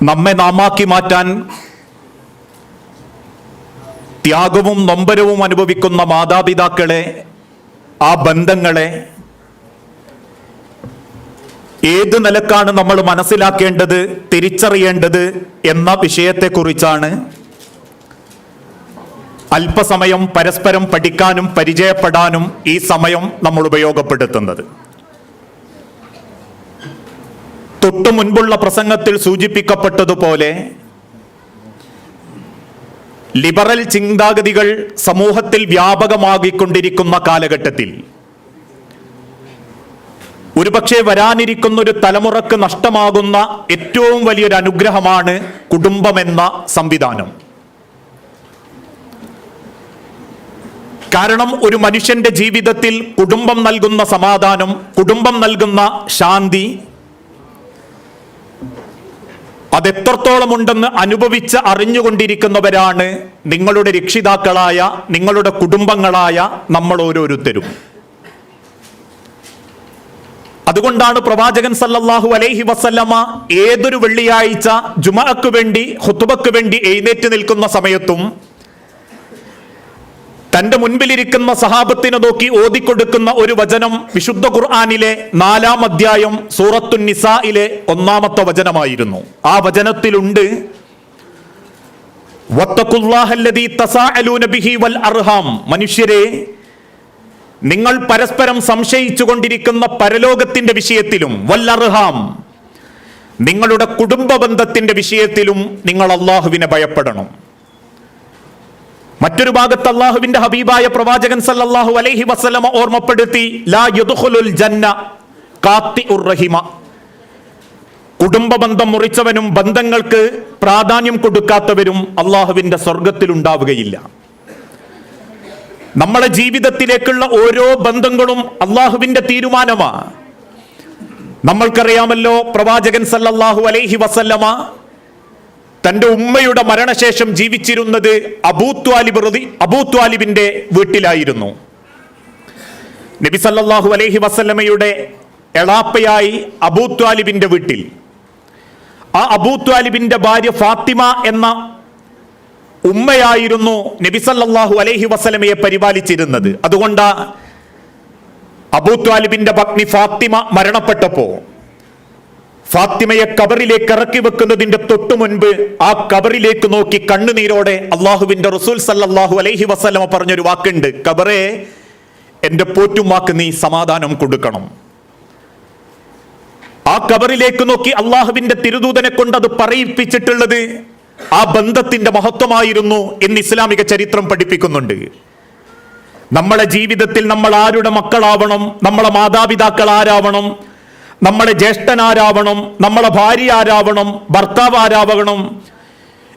നമ്മെ നാമാക്കി മാറ്റാൻ ത്യാഗവും നൊമ്പരവും അനുഭവിക്കുന്ന മാതാപിതാക്കളെ ആ ബന്ധങ്ങളെ ഏത് നിലക്കാണ് നമ്മൾ മനസ്സിലാക്കേണ്ടത് തിരിച്ചറിയേണ്ടത് എന്ന വിഷയത്തെക്കുറിച്ചാണ് അല്പസമയം പരസ്പരം പഠിക്കാനും പരിചയപ്പെടാനും ഈ സമയം നമ്മൾ ഉപയോഗപ്പെടുത്തുന്നത്. തൊട്ടു മുൻപുള്ള പ്രസംഗത്തിൽ സൂചിപ്പിക്കപ്പെട്ടതുപോലെ ലിബറൽ ചിന്താഗതികൾ സമൂഹത്തിൽ വ്യാപകമാകിക്കൊണ്ടിരിക്കുന്ന കാലഘട്ടത്തിൽ ഒരുപക്ഷെ വരാനിരിക്കുന്ന ഒരു തലമുറയ്ക്ക് നഷ്ടമാകുന്ന ഏറ്റവും വലിയൊരു അനുഗ്രഹമാണ് കുടുംബമെന്ന സംവിധാനം. കാരണം ഒരു മനുഷ്യന്റെ ജീവിതത്തിൽ കുടുംബം നൽകുന്ന സമാധാനം കുടുംബം നൽകുന്ന ശാന്തി അതെത്രത്തോളം ഉണ്ടെന്ന് അനുഭവിച്ച് അറിഞ്ഞുകൊണ്ടിരിക്കുന്നവരാണ് നിങ്ങളുടെ രക്ഷിതാക്കളായ നിങ്ങളുടെ കുടുംബങ്ങളായ നമ്മൾ ഓരോരുത്തരും. അതുകൊണ്ടാണ് പ്രവാചകൻ സല്ലല്ലാഹു അലൈഹി വസല്ലമ ഏതൊരു വെള്ളിയാഴ്ച ജുമഅക്ക് വേണ്ടി ഹുത്തുബക്ക് വേണ്ടി എഴുന്നേറ്റ് നിൽക്കുന്ന സമയത്തും തന്റെ മുൻപിലിരിക്കുന്ന സഹാബത്തിനെ നോക്കി ഓതിക്കൊടുക്കുന്ന ഒരു വചനം വിശുദ്ധ ഖുർആാനിലെ നാലാം അധ്യായം സൂറത്തു നിസായിലെ ഒന്നാമത്തെ വചനമായിരുന്നു. ആ വചനത്തിലുണ്ട് മനുഷ്യരെ നിങ്ങൾ പരസ്പരം സംശയിച്ചു കൊണ്ടിരിക്കുന്ന പരലോകത്തിന്റെ വിഷയത്തിലും വൽ അർഹാം. നിങ്ങളുടെ കുടുംബ ബന്ധത്തിന്റെ വിഷയത്തിലും നിങ്ങൾ അള്ളാഹുവിനെ ഭയപ്പെടണം. മറ്റൊരു ഭാഗത്ത് അള്ളാഹുവിന്റെ ഹബീബായ പ്രവാചകൻ സല്ലല്ലാഹു അലൈഹി വസല്ലമ ഓർമ്മപ്പെടുത്തി ലാ ജന്ന കാത്തി കുടുംബ ബന്ധം മുറിച്ചവനും ബന്ധങ്ങൾക്ക് പ്രാധാന്യം കൊടുക്കാത്തവരും അള്ളാഹുവിന്റെ സ്വർഗത്തിൽ ഉണ്ടാവുകയില്ല. നമ്മളെ ജീവിതത്തിലേക്കുള്ള ഓരോ ബന്ധങ്ങളും അള്ളാഹുവിന്റെ തീരുമാനമാണ് നമ്മൾക്കറിയാമല്ലോ പ്രവാചകൻ സല്ലല്ലാഹു അലൈഹി വസല്ലമ തന്റെ ഉമ്മയുടെ മരണശേഷം ജീവിച്ചിരുന്നത് അബൂത്വാലിബ് റതി അബൂത്വാലിബിന്റെ വീട്ടിലായിരുന്നു. നബി സല്ലാഹു അലൈഹി വസല്ലമയുടെ എളാപ്പയായി അബൂത്വാലിബിന്റെ വീട്ടിൽ. ആ അബൂത്വാലിബിന്റെ ഭാര്യ ഫാത്തിമ എന്ന ഉമ്മയായിരുന്നു നബി സല്ലാഹു അലൈഹി വസല്ലമയെ പരിപാലിച്ചിരുന്നത്. അതുകൊണ്ട് അബൂത്വാലിബിന്റെ പത്നി ഫാത്തിമ മരണപ്പെട്ടപ്പോ ഫാത്തിമയെ കബറിലേക്ക് ഇറക്കി വെക്കുന്നതിന്റെ തൊട്ടു മുൻപ് ആ കബറിലേക്ക് നോക്കി കണ്ണുനീരോടെ അള്ളാഹുവിന്റെ റസൂൽ സല്ലാഹു അലൈഹി വസ്ലമ പറഞ്ഞൊരു വാക്കുണ്ട്. കബറെ എന്റെ പോറ്റുമാക്ക് നീ സമാധാനം കൊടുക്കണം. ആ കബറിലേക്ക് നോക്കി അള്ളാഹുവിന്റെ തിരുദൂതനെ കൊണ്ട് അത് പറയിപ്പിച്ചിട്ടുള്ളത് ആ ബന്ധത്തിന്റെ മഹത്വമായിരുന്നു എന്ന് ഇസ്ലാമിക ചരിത്രം പഠിപ്പിക്കുന്നുണ്ട്. നമ്മളെ ജീവിതത്തിൽ നമ്മൾ ആരുടെ മക്കളാവണം നമ്മളെ മാതാപിതാക്കൾ ആരാവണം നമ്മളെ ജ്യേഷ്ഠനാരാവണം നമ്മളെ ഭാര്യ ആരാവണം ഭർത്താവ് ആരാവണം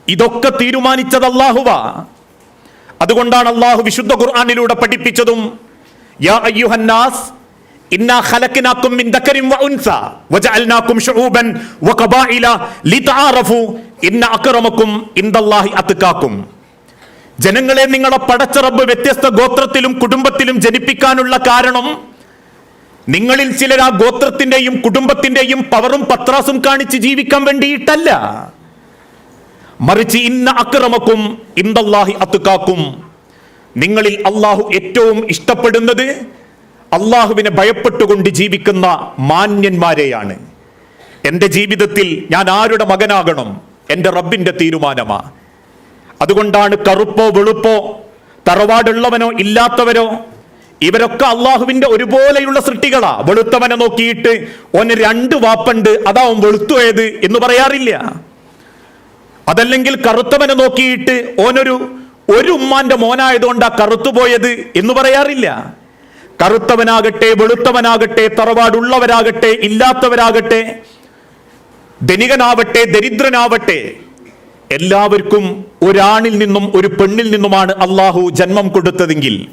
ഇതൊക്കെ തീരുമാനിച്ചത് അള്ളാഹുവ അതുകൊണ്ടാണ് അള്ളാഹു വിശുദ്ധ ഖുർആാനിലൂടെ പഠിപ്പിച്ചതും യാ അയ്യുഹന്നാസ് ഇന്നാ മിൻ ദക്കരിൻ വ ഉൻസ ജനങ്ങളെ നിങ്ങളെ പടച്ച റബ്ബ് വ്യത്യസ്ത ഗോത്രത്തിലും കുടുംബത്തിലും ജനിപ്പിക്കാനുള്ള കാരണം നിങ്ങളിൽ ചിലർ ആ ഗോത്രത്തിന്റെയും കുടുംബത്തിന്റെയും പവറും പത്രാസും കാണിച്ച് ജീവിക്കാൻ വേണ്ടിയിട്ടല്ല. മറിച്ച് ഇന്ന അക്രമക്കും ഇന്ദല്ലാഹി അത്തുക്കാക്കും. നിങ്ങളിൽ അള്ളാഹു ഏറ്റവും ഇഷ്ടപ്പെടുന്നത് അള്ളാഹുവിനെ ഭയപ്പെട്ടുകൊണ്ട് ജീവിക്കുന്ന മാന്യന്മാരെയാണ്. എന്റെ ജീവിതത്തിൽ ഞാൻ ആരുടെ മകനാകണം? എന്റെ റബ്ബിന്റെ തീരുമാനമാ. അതുകൊണ്ടാണ് കറുപ്പോ വെളുപ്പോ തറവാടുള്ളവനോ ഇല്ലാത്തവരോ ഇവരൊക്കെ അള്ളാഹുവിന്റെ ഒരുപോലെയുള്ള സൃഷ്ടികളാ. വെളുത്തവനെ നോക്കിയിട്ട് ഒന്ന് രണ്ട് വാപ്പുണ്ട് അതാവും വെളുത്തുപോയത് എന്ന് പറയാറില്ല. അതല്ലെങ്കിൽ കറുത്തവനെ നോക്കിയിട്ട് ഓനൊരു ഒരു ഉമ്മാന്റെ മോനായതുകൊണ്ട് ആ കറുത്തുപോയത് എന്ന് പറയാറില്ല. കറുത്തവനാകട്ടെ വെളുത്തവനാകട്ടെ തറവാടുള്ളവരാകട്ടെ ഇല്ലാത്തവരാകട്ടെ ധനികനാവട്ടെ ദരിദ്രനാവട്ടെ എല്ലാവർക്കും ഒരാണിൽ നിന്നും ഒരു പെണ്ണിൽ നിന്നുമാണ് അള്ളാഹു ജന്മം കൊടുത്തതെങ്കിൽ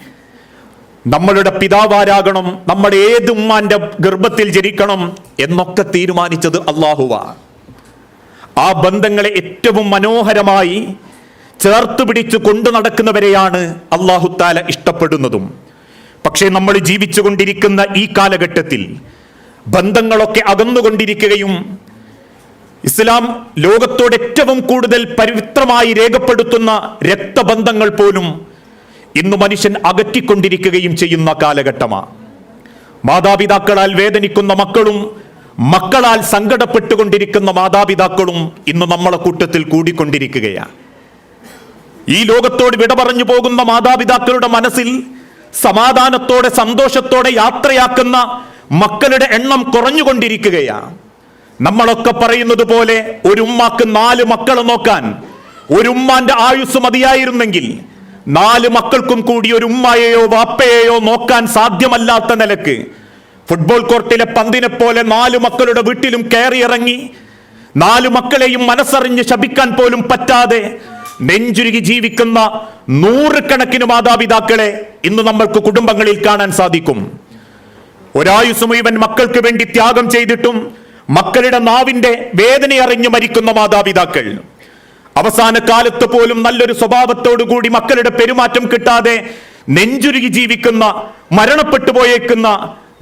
നമ്മളുടെ പിതാവാരാകണം നമ്മുടെ ഏത് ഉമ്മാന്റെ ഗർഭത്തിൽ ജനിക്കണം എന്നൊക്കെ തീരുമാനിച്ചത് അള്ളാഹുവ. ആ ബന്ധങ്ങളെ ഏറ്റവും മനോഹരമായി ചേർത്ത് പിടിച്ച് കൊണ്ടു നടക്കുന്നവരെയാണ് അള്ളാഹുത്താല ഇഷ്ടപ്പെടുന്നതും. പക്ഷേ നമ്മൾ ജീവിച്ചു കൊണ്ടിരിക്കുന്ന ഈ കാലഘട്ടത്തിൽ ബന്ധങ്ങളൊക്കെ അകന്നുകൊണ്ടിരിക്കുകയും ഇസ്ലാം ലോകത്തോട് ഏറ്റവും കൂടുതൽ പവിത്രമായി രേഖപ്പെടുത്തുന്ന രക്തബന്ധങ്ങൾ പോലും ഇന്ന് മനുഷ്യൻ അകറ്റിക്കൊണ്ടിരിക്കുകയും ചെയ്യുന്ന കാലഘട്ടമാണ് മാതാപിതാക്കളാൽ വേദനിക്കുന്ന മക്കളും മക്കളാൽ സങ്കടപ്പെട്ടുകൊണ്ടിരിക്കുന്ന മാതാപിതാക്കളും ഇന്ന് നമ്മളെ കൂട്ടത്തിൽ കൂടിക്കൊണ്ടിരിക്കുകയാണ് ഈ ലോകത്തോട് വിട പറഞ്ഞു പോകുന്ന മാതാപിതാക്കളുടെ മനസ്സിൽ സമാധാനത്തോടെ സന്തോഷത്തോടെ യാത്രയാക്കുന്ന മക്കളുടെ എണ്ണം കുറഞ്ഞുകൊണ്ടിരിക്കുകയാണ് നമ്മളൊക്കെ പറയുന്നത് പോലെ ഒരു ഉമ്മാക്ക് നാല് മക്കളെ നോക്കാൻ ഒരു ഉമ്മാന്റെ ആയുസ് മതിയായിരുന്നെങ്കിൽ നാല് മക്കൾക്കും കൂടി ഒരു ഉമ്മയെയോ വാപ്പയെയോ നോക്കാൻ സാധ്യമല്ലാത്ത നിലയ്ക്ക് ഫുട്ബോൾ കോർട്ടിലെ പന്തിനെ പോലെ നാല് മക്കളുടെ വീട്ടിലും കയറിയിറങ്ങി നാല് മക്കളെയും മനസ്സറിഞ്ഞ് ശപിക്കാൻ പോലും പറ്റാതെ നെഞ്ചുരുകി ജീവിക്കുന്ന നൂറുകണക്കിന് മാതാപിതാക്കളെ ഇന്ന് നമ്മൾക്ക് കുടുംബങ്ങളിൽ കാണാൻ സാധിക്കും. ഒരായുസ് മുഴുവൻ മക്കൾക്ക് വേണ്ടി ത്യാഗം ചെയ്തിട്ടും മക്കളുടെ നാവിന്റെ വേദന അറിഞ്ഞു മരിക്കുന്ന മാതാപിതാക്കൾ. അവസാന കാലത്ത് പോലും നല്ലൊരു സ്വഭാവത്തോടു കൂടി മക്കളുടെ പെരുമാറ്റം കിട്ടാതെ നെഞ്ചുരുകി ജീവിക്കുന്ന മരണപ്പെട്ടു പോയേക്കുന്ന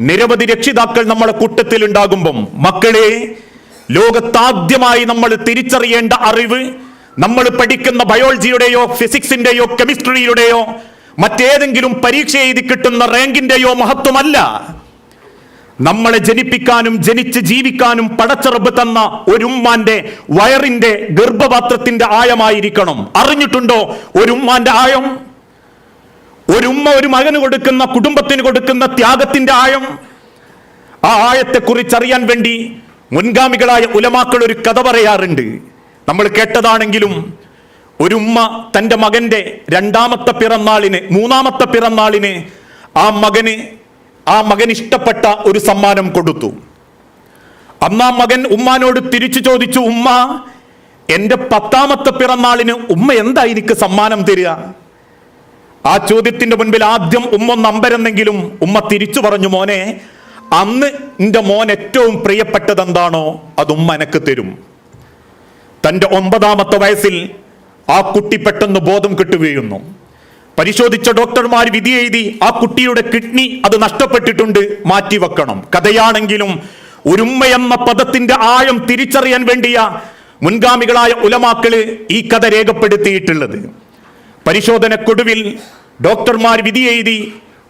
നിരവധി രക്ഷിതാക്കൾ നമ്മളെ കൂട്ടത്തിൽ ഉണ്ടാകുമ്പം മക്കളെ ലോകത്താദ്യമായി നമ്മൾ തിരിച്ചറിയേണ്ട അറിവ് നമ്മൾ പഠിക്കുന്ന ബയോളജിയുടെയോ ഫിസിക്സിന്റെയോ കെമിസ്ട്രിയുടെയോ മറ്റേതെങ്കിലും പരീക്ഷ എഴുതി കിട്ടുന്ന റാങ്കിന്റെയോ മഹത്വമല്ല. നമ്മളെ ജനിപ്പിക്കാനും ജനിച്ച് ജീവിക്കാനും പടച്ചറബ് തന്ന ഒരു ഉമ്മാന്റെ വയറിന്റെ ഗർഭപാത്രത്തിന്റെ ആയമായിരിക്കണം. അറിഞ്ഞിട്ടുണ്ടോ ഒരു ഉമ്മാന്റെ ആയം? ഒരു ഉമ്മ ഒരു മകന് കൊടുക്കുന്ന കുടുംബത്തിന് കൊടുക്കുന്ന ത്യാഗത്തിന്റെ ആയം? ആ ആയത്തെ കുറിച്ചറിയാൻ വേണ്ടി മുൻഗാമികളായ ഉലമാക്കൾ ഒരു കഥ പറയാറുണ്ട്. നമ്മൾ കേട്ടതാണെങ്കിലും ഒരു ഉമ്മ തന്റെ മകന്റെ രണ്ടാമത്തെ പിറന്നാളിന് മൂന്നാമത്തെ പിറന്നാളിന് ആ മകന് ആ മകൻ ഇഷ്ടപ്പെട്ട ഒരു സമ്മാനം കൊടുത്തു. അന്ന് മകൻ ഉമ്മാനോട് തിരിച്ചു ചോദിച്ചു ഉമ്മ എന്റെ പത്താമത്തെ പിറന്നാളിന് ഉമ്മ എന്താ എനിക്ക് സമ്മാനം തരിക? ആ ചോദ്യത്തിന്റെ മുൻപിൽ ആദ്യം ഉമ്മ ഒന്ന് അമ്പരന്നെങ്കിലും ഉമ്മ തിരിച്ചു പറഞ്ഞു മോനെ അന്ന് എന്റെ മോൻ ഏറ്റവും പ്രിയപ്പെട്ടത് എന്താണോ അത് ഉമ്മ എനക്ക് തരും. തന്റെ ഒമ്പതാമത്തെ വയസ്സിൽ ആ കുട്ടി പെട്ടെന്ന് ബോധം കിട്ടുകയുന്നു പരിശോധിച്ച ഡോക്ടർമാർ വിധി എഴുതി ആ കുട്ടിയുടെ കിഡ്നി അത് നഷ്ടപ്പെട്ടിട്ടുണ്ട് മാറ്റിവെക്കണം. കഥയാണെങ്കിലും ഒരുമ്മ എന്ന പദത്തിന്റെ ആഴം തിരിച്ചറിയാൻ വേണ്ടിയ മുൻഗാമികളായ ഉലമാക്കൾ ഈ കഥ രേഖപ്പെടുത്തിയിട്ടുള്ളത്. പരിശോധനക്കൊടുവിൽ ഡോക്ടർമാർ വിധി എഴുതി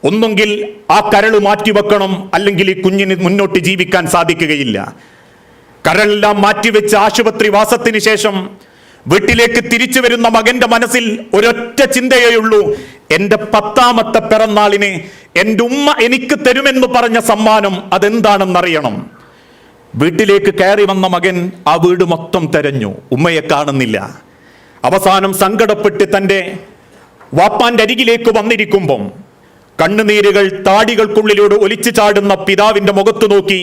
ഒന്നുകിൽ ആ കരൾ മാറ്റിവെക്കണം അല്ലെങ്കിൽ ഈ കുഞ്ഞിന് മുന്നോട്ട് ജീവിക്കാൻ സാധിക്കുകയില്ല. കരളെല്ലാം മാറ്റിവെച്ച് ആശുപത്രി വാസത്തിന് ശേഷം വീട്ടിലേക്ക് തിരിച്ചു വരുന്ന മകന്റെ മനസ്സിൽ ഒരൊറ്റ ചിന്തയേ ഉള്ളൂ എന്റെ പത്താമത്തെ പിറന്നാളിന് എന്റെ ഉമ്മ എനിക്ക് തരുമെന്ന് പറഞ്ഞ സമ്മാനം അതെന്താണെന്നറിയണം. വീട്ടിലേക്ക് കയറി വന്ന മകൻ ആ വീട് മൊത്തം തെരഞ്ഞു. ഉമ്മയെ കാണുന്നില്ല. അവസാനം സങ്കടപ്പെട്ട് തന്റെ വാപ്പാന്റെ അരികിലേക്ക് വന്നിരിക്കുമ്പം കണ്ണുനീരുകൾ താടികൾക്കുള്ളിലൂടെ ഒലിച്ചു ചാടുന്ന പിതാവിന്റെ മുഖത്ത് നോക്കി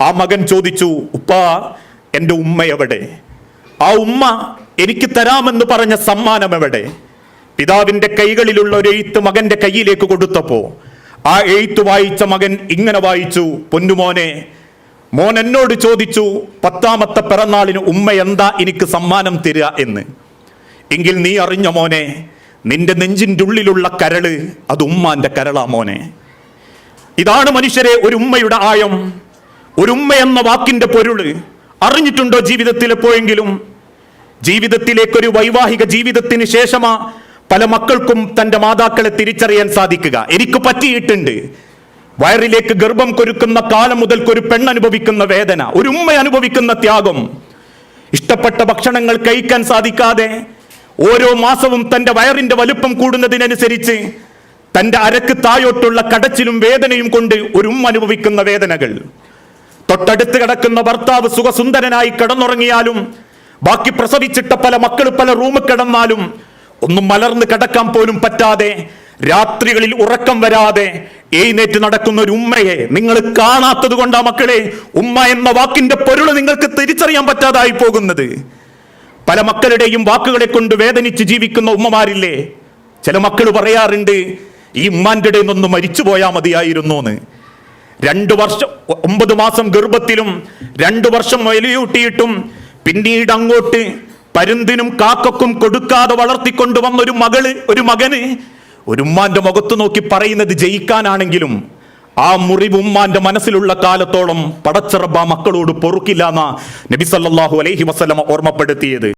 ആ മകൻ ചോദിച്ചു ഉപ്പാ എന്റെ ഉമ്മ എവിടെ? ആ ഉമ്മ എനിക്ക് തരാമെന്ന് പറഞ്ഞ സമ്മാനം എവിടെ? പിതാവിന്റെ കൈകളിലുള്ള ഒരു എഴുത്ത് മകന്റെ കയ്യിലേക്ക് കൊടുത്തപ്പോ ആ എഴുത്ത് വായിച്ച മകൻ ഇങ്ങനെ വായിച്ചു പൊന്നുമോനെ മോൻ എന്നോട് ചോദിച്ചു പത്താമത്തെ പിറന്നാളിന് ഉമ്മ എന്താ എനിക്ക് സമ്മാനം തരിക എന്ന്. എങ്കിൽ നീ അറിഞ്ഞ മോനെ നിന്റെ നെഞ്ചിന്റെ ഉള്ളിലുള്ള കരൾ അത് ഉമ്മാന്റെ കരളാ മോനെ. ഇതാണ് മനുഷ്യരെ ഒരു ഉമ്മയുടെ ആയം. ഒരു ഉമ്മ എന്ന വാക്കിന്റെ പൊരുൾ അറിഞ്ഞിട്ടുണ്ടോ ജീവിതത്തിൽ എപ്പോഴെങ്കിലും? ജീവിതത്തിലേക്ക് ഒരു വൈവാഹിക ജീവിതത്തിന് ശേഷമാ പല മക്കൾക്കും തന്റെ മാതാക്കളെ തിരിച്ചറിയാൻ സാധിക്കുക. എനിക്ക് പറ്റിയിട്ടുണ്ട്. വയറിലേക്ക് ഗർഭം കൊരുക്കുന്ന കാലം മുതൽക്ക് ഒരു പെണ്ണനുഭവിക്കുന്ന വേദന ഒരു ഉമ്മ അനുഭവിക്കുന്ന ത്യാഗം. ഇഷ്ടപ്പെട്ട ഭക്ഷണങ്ങൾ കഴിക്കാൻ സാധിക്കാതെ ഓരോ മാസവും തന്റെ വയറിന്റെ വലുപ്പം കൂടുന്നതിനനുസരിച്ച് തന്റെ അരക്ക് തായോട്ടുള്ള കടച്ചിലും വേദനയും കൊണ്ട് ഒരു ഉമ്മ അനുഭവിക്കുന്ന വേദനകൾ. തൊട്ടടുത്ത് കിടക്കുന്ന ഭർത്താവ് സുഖസുന്ദരനായി കിടന്നുറങ്ങിയാലും ബാക്കി പ്രസവിച്ചിട്ട പല മക്കൾ പല റൂമിൽ കിടന്നാലും ഒന്നും മലർന്ന് കിടക്കാൻ പോലും പറ്റാതെ രാത്രികളിൽ ഉറക്കം വരാതെ എഴുന്നേറ്റ് നടക്കുന്ന ഒരു ഉമ്മയെ നിങ്ങൾ കാണാത്തത് കൊണ്ടാ മക്കളെ ഉമ്മ എന്ന വാക്കിന്റെ പൊരുൾ നിങ്ങൾക്ക് തിരിച്ചറിയാൻ പറ്റാതായി പോകുന്നത്. പല മക്കളുടെയും വാക്കുകളെ കൊണ്ട് വേദനിച്ച് ജീവിക്കുന്ന ഉമ്മമാരില്ലേ? ചില മക്കൾ പറയാറുണ്ട് ഈ ഉമ്മാന്റെ ഇടയിൽ നിന്നൊന്ന് മരിച്ചു പോയാൽ മതിയായിരുന്നു എന്ന് രണ്ടു വർഷം ഒമ്പത് മാസം ഗർഭത്തിലും രണ്ടു വർഷം വലിയൂട്ടിയിട്ടും പിന്നീട് അങ്ങോട്ട് പരുന്തിനും കാക്കക്കും കൊടുക്കാതെ വളർത്തിക്കൊണ്ടുവന്ന ഒരു മകൾ ഒരു മകന് ഒരു ഉമ്മാന്റെ മുഖത്ത് നോക്കി പറയുന്നത് ജയിക്കാനാണെങ്കിലും ആ മുറിവ് ഉമ്മാന്റെ മനസ്സിലുള്ള കാലത്തോളം പടച്ചറബ മക്കളോട് പൊറുക്കില്ല എന്ന നബി സല്ലല്ലാഹു അലൈഹി വസല്ലമ ഓർമ്മപ്പെടുത്തിയത്.